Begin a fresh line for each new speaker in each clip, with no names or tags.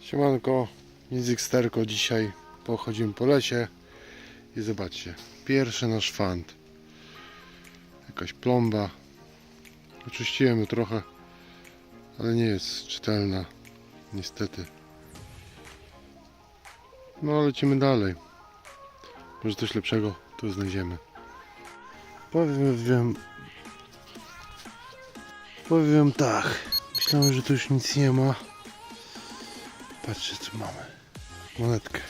Siemanko, Niziksterko dzisiaj pochodzimy po lesie i zobaczcie, pierwszy nasz fant. Jakaś plomba. Oczyściłem ją trochę, ale nie jest czytelna, niestety. No lecimy dalej. Może coś lepszego tu znajdziemy. Powiem, wiem, powiem tak. Myślałem, że tu już nic nie ma. Patrzcie co mamy. Monetkę.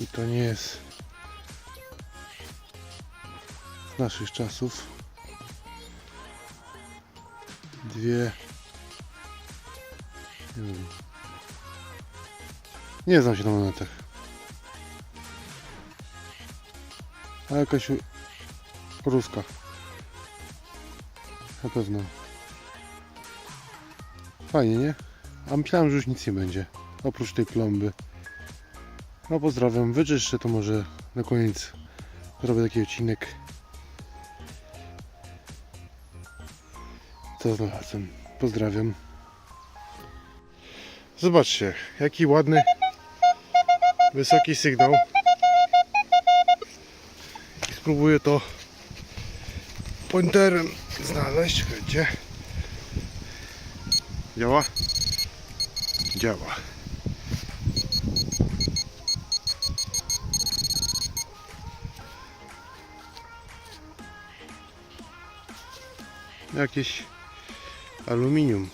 I to nie jest z naszych czasów. Dwie. Nie znam się na monetach. A jakaś ruska. Na pewno. Fajnie, nie? A myślałem, że już nic nie będzie. Oprócz tej plomby. No pozdrawiam. Wyczyszczę to może na koniec. Zrobię taki odcinek. Co znalazłem. Pozdrawiam. Zobaczcie, jaki ładny, wysoki sygnał. Spróbuję to pointerem znaleźć. Gdzie? Działa? Działa. Jakieś aluminium.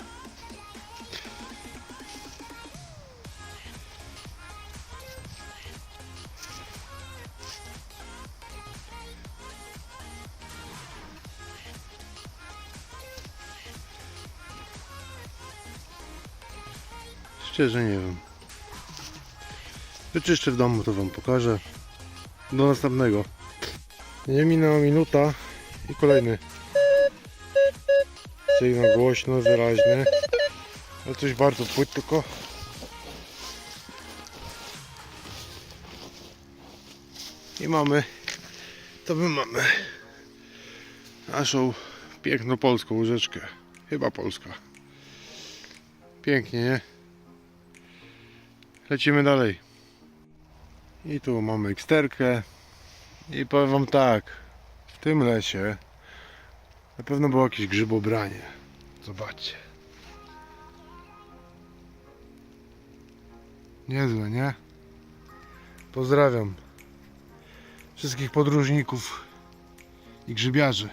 Szczerze nie wiem. Wyczyszczę w domu, to wam pokażę. Do następnego. Nie minęła minuta i kolejny. Sygnał głośno, wyraźny. Ale coś bardzo płytko. I mamy, to my mamy naszą piękną polską łyżeczkę. Chyba polska. Pięknie, nie? Lecimy dalej. I tu mamy eksterkę. I powiem wam tak. W tym lesie na pewno było jakieś grzybobranie. Zobaczcie. Niezłe, nie? Pozdrawiam wszystkich podróżników i grzybiarzy.